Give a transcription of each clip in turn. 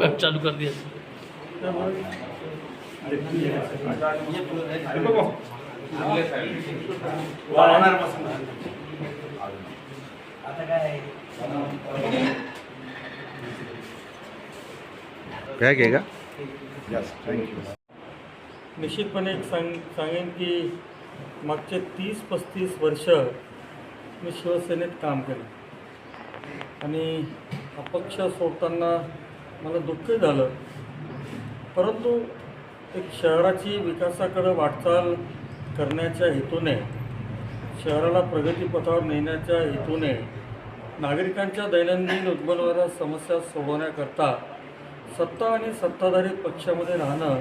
Web चालू कर दिया। काय घे का निश्चितपणे सांग सांगेन की मागचे तीस पस्तीस वर्ष मी शिवसेनेत काम केलं. आणि अपक्ष सोडताना मला दुःख झालं. परंतु एक शहराची विकासाकडं वाटचाल करण्याच्या हेतूने शहराला प्रगतीपथावर नेण्याच्या हेतूने नागरिकांच्या दैनंदिन उद्भवणाऱ्या समस्या सोडवण्याकरता सत्ता आणि सत्ताधारी पक्षामध्ये राहणं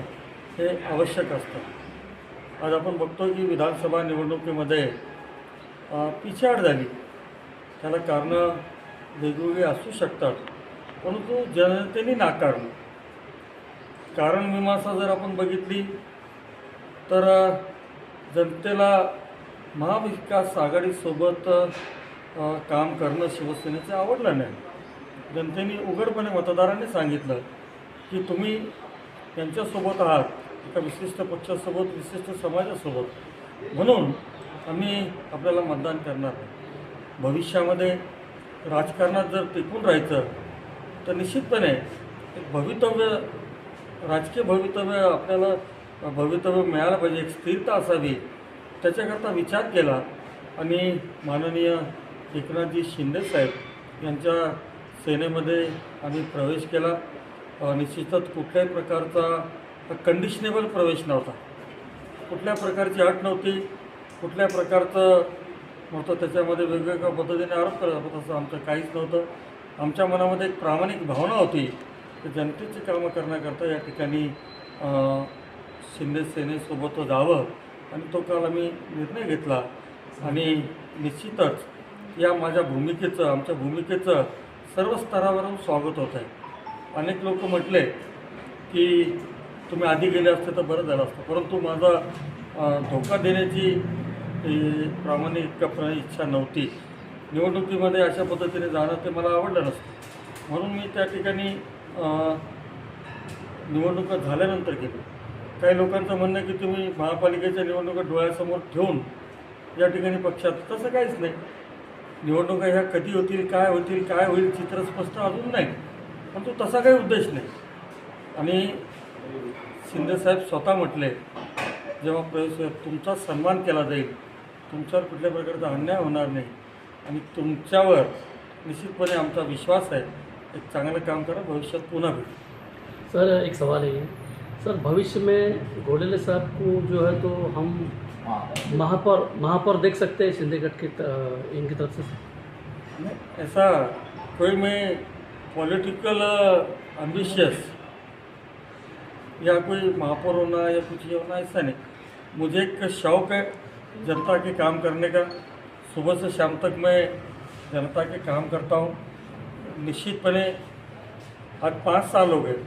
हे आवश्यक असतं. आज आपण बघतो की विधानसभा निवडणुकीमध्ये पिछाड झाली. त्याला कारणं वेगवेगळे असू शकतात परंतु जनतेने नाकारलं कारण मीमांसा जर आपण बघितली तर जनतेला महाविकास आघाडीसोबत काम करणं शिवसेनेचं आवडलं नाही. जनतेने उघडपणे मतदारांनी सांगितलं की तुम्ही त्यांच्यासोबत आहात एका विशिष्ट पक्षासोबत विशिष्ट समाजासोबत. म्हणून आम्ही आपल्याला मतदान करणार भविष्यामध्ये राजकारणात जर टिकून राहायचं तर निश्चितपणे एक भवितव्य राजकीय भवितव्य आपल्याला भवितव्य मिळालं पाहिजे. एक स्थिरता असावी त्याच्याकरता विचार केला. आणि माननीय एकनाथजी शिंदेसाहेब यांच्या सेनेमध्ये आम्ही प्रवेश केला. निश्चितच कुठल्याही प्रकारचा कंडिशनेबल प्रवेश नव्हता. कुठल्या प्रकारची अट नव्हती. कुठल्या प्रकारचं नव्हतं त्याच्यामध्ये वेगवेगळ्या पद्धतीने आरोप करत होतो तसं आमचं काहीच नव्हतं. आमच्या मनामध्ये एक प्रामाणिक भावना होती की जनतेची कामं करण्याकरता या ठिकाणी शिंदे सेनेसोबत जावं आणि तो काल आम्ही निर्णय घेतला. आणि निश्चितच या माझ्या भूमिकेचं आमच्या भूमिकेचं सर्व स्तरावरून स्वागत होत आहे. अनेक लोक म्हटले की तुम्ही आधी गेले असते तर बरं झालं असतं. परंतु माझा धोका देण्याची ए, प्रामाणिकपणे इच्छा नव्हती. निवडणुकीमध्ये अशा पद्धतीने जाणं ते मला आवडलं नसतं. म्हणून मी त्या ठिकाणी निवडणुका झाल्यानंतर गेलो काही लोकांचं म्हणणं की तुम्ही महापालिकेच्या निवडणुका डोळ्यासमोर ठेवून या ठिकाणी पक्षात तसं काहीच नाही. निवडणुका ह्या कधी होतील काय होतील काय होईल चित्र स्पष्ट अजून नाही. परंतु तसा काही उद्देश नाही. आणि शिंदेसाहेब स्वतः म्हटले जेव्हा प्रवेश तुमचा सन्मान केला जाईल तुमच्यावर कुठल्या प्रकारचा अन्याय होणार नाही. आणि तुमच्यावर निश्चितपणे आमचा विश्वास आहे. एक चांगलं काम करा भविष्यात पुन्हा भेटू. सर एक सवाल है ये सर भविष्य में घोडेले साहब को जो है तो हम महापौर महापौर देख सकते हैं शिंदेगढ़ की इनकी तरफ से? नहीं ऐसा कोई मैं पॉलिटिकल एम्बिशियस या कोई महापौर होना या कुछ ये होना ऐसा नहीं। मुझे एक शौक है जनता के काम करने का, सुबह से शाम तक मैं जनता के काम करता हूँ। निश्चितपणे आज पाँच साल हो गए।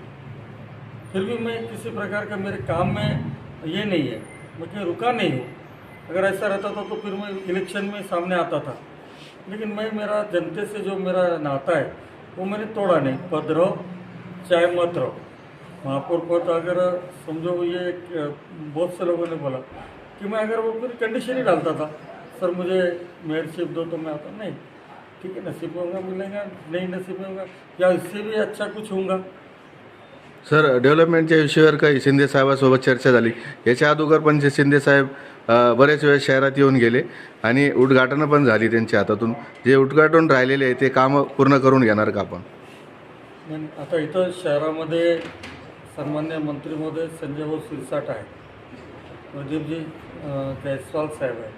फिर भी मैं किसी प्रकार का मेरे काम में ये नहीं है, मैं कहीं रुका नहीं हूँ। अगर ऐसा रहता था तो फिर मैं इलेक्शन में सामने आता था। लेकिन मैं, मेरा जनते से जो मेरा नाता है, वो मैंने तोड़ा नहीं। पद रहो, चाहे मत रहो। महापौर पद अगर समझो, ये बहुत से लोगों ने बोला कि मैं अगर वो फिर कंडीशन ही डालता था। सर मुझे मेयरशिप दो तो मैं आता। नहीं ठीक है नसीब होगा मिलेगा नहीं नसीब होगा या इससे भी अच्छा कुछ होगा। सर डेव्हलपमेंटच्या विषयावर काही शिंदे साहेबासोबत चर्चा झाली. याच्या अगोदर पण जे शिंदे साहेब अ, बरेच वेळेस शहरात येऊन गेले आणि उद्घाटनं पण झाली त्यांच्या हातातून. जे उद्घाटन राहिलेले आहे ते कामं पूर्ण करून घेणार का आपण? आता इथं शहरामध्ये सन्मान्य मंत्री महोदय संजय भाऊ सिरसाट आहे प्रदीपजी जयस्वाल साहेब आहेत.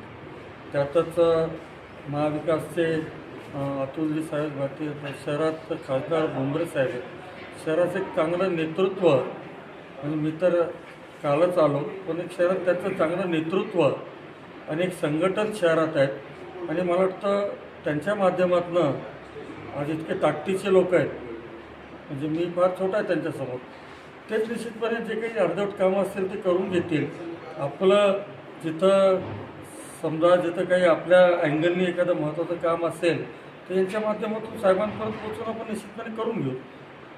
त्यातच महाविकासचे अतुलजी साहेब भारतीय शहरात खासदार भोंबरे साहेब आहेत. शहराचं एक चांगलं नेतृत्व आणि मी तर कालच आलो पण एक शहरात त्याचं चांगलं नेतृत्व आणि एक संघटन शहरात आहेत. आणि मला वाटतं त्यांच्या माध्यमातून आज इतके ताकदीचे लोक आहेत. म्हणजे मी फार छोटा आहे त्यांच्यासमोर. तेच निश्चितपणे जे काही अर्धवट कामं असतील ते करून घेतील. आपलं जिथं समजा जिथं काही आपल्या अँगलनी एखादं महत्त्वाचं काम असेल तर यांच्या माध्यमातून साहेबांपर्यंत पोहोचून आपण निश्चितपणे करून घेऊ.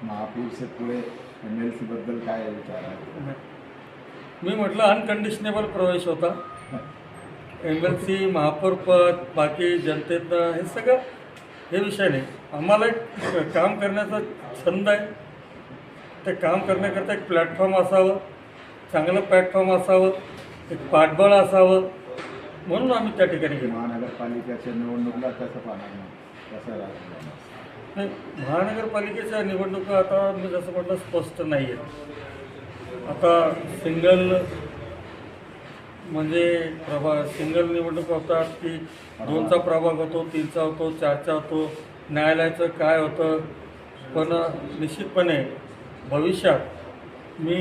महापूरचे पुढे एम एल सीबद्दल काय विचार आहे? मी म्हटलं अनकंडिशनेबल प्रवेश होता. एम एल सी महापौर पद बाकी जनतेनं हे सगळं हे विषय नाही. आम्हाला एक काम करण्याचा छंद आहे. ते काम करण्याकरता एक प्लॅटफॉर्म असावं चांगलं प्लॅटफॉर्म असावं. एक पाठबळ असावं म्हणून आम्ही त्या ठिकाणी गेलो. महानगरपालिकेच्या निवडणुकीला कसं पाहणार? कसं नाही महानगरपालिकेच्या निवडणुका आता मी जसं म्हटलं स्पष्ट नाही आहेत आता सिंगल म्हणजे प्रभाग सिंगल निवडणूक होतात की दोनचा प्रभाग होतो तीनचा होतो चारचा होतो न्यायालयाचं काय होतं? पण निश्चितपणे भविष्यात मी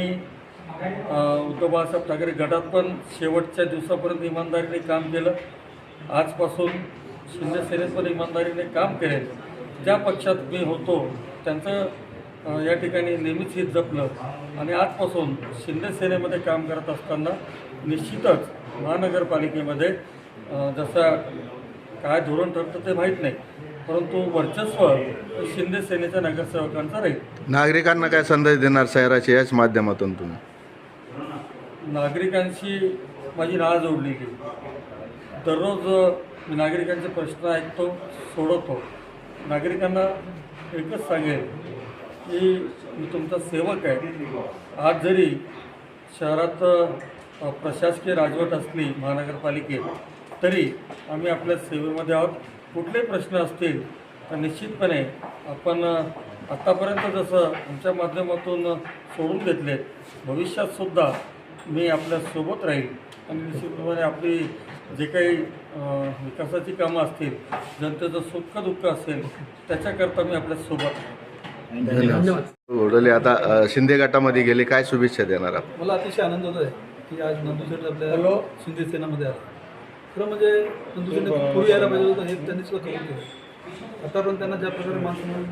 उद्धव बाळासाहेब ठाकरे गटात पण शेवटच्या दिवसापर्यंत इमानदारीने काम केलं. आजपासून शिंदे सेनेत पण इमानदारीने काम केले ज्या पक्षात मी होतो त्यांचं या ठिकाणी नेहमीच हित जपलं. आणि आजपासून शिंदे सेनेमध्ये काम करत असताना निश्चितच महानगरपालिकेमध्ये जसं काय धोरण ठरतं ते माहीत नाही. परंतु वर्चस्व शिंदे सेनेच्या नगरसेवकांचं राहील. नागरिकांना काय संदेश देणार शहराच्या याच माध्यमातून तुम्ही? नागरिकांशी माझी नाळ जोडली गेली. दररोज मी नागरिकांचे प्रश्न ऐकतो सोडवतो. नागरिकांना एकच सांगेल की मी तुमचा सेवक आहे. आज जरी शहरात प्रशासकीय राजवट असली महानगरपालिकेत तरी आम्ही आपल्या सेवेमध्ये आहोत. कुठलेही प्रश्न असतील तर निश्चितपणे आपण आत्तापर्यंत जसं आमच्या माध्यमातून सोडून घेतलेत भविष्यातसुद्धा मी आपल्यासोबत राहील. आणि निश्चितपणे आपली जे काही विकासाची कामं असतील जनतेचं सुख दुःख असेल त्याच्याकरता मी आपल्यासोबत राहील. धन्यवाद. आता शिंदे गटामध्ये गेले काय शुभेच्छा देणार मला अतिशय आनंद होत आहे की आज नंदुशेठ आपल्या हॅलो. शिंदे सेनामध्ये आला. खरं म्हणजे नंदुशेठ पूर्वी यायला पाहिजे होतं हे त्यांनी सुद्धा करून केलं आतापर्यंत त्यांना ज्या प्रकारे माणसं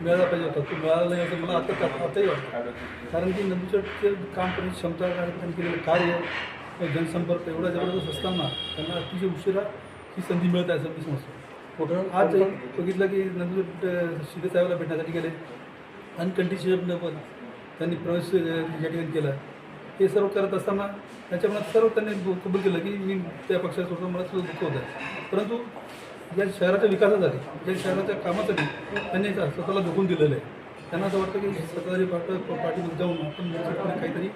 मिळायला पाहिजे होता. तो मिळाला नाही असं मला आता आताही वाटतं. कारण की नंदुशेठचे काम करण्याची क्षमता काय त्यांनी केलेलं कार्य जनसंपर्क एवढा जबरदस्त असताना त्यांना अतिशय उशिरा ही संधी मिळत आहे असं मी समजतो. आज बघितलं की नंदुरबार शिंदे साहेबाला भेटण्यासाठी गेले. अनकंडिशनल पण त्यांनी प्रवेश या ठिकाणी केला. हे सर्व करत असताना त्याच्या मनात सर्व त्यांनी कबूल केलं की मी त्या पक्षात सोडून मला सुद्धा दुःख होत आहे. परंतु या शहराच्या विकासासाठी या शहराच्या कामासाठी त्यांनी स्वतःला झोकून दिलेलं आहे. त्यांना असं वाटतं की सत्ताधारी पार्ट पार्टीमध्ये जाऊन आपण काहीतरी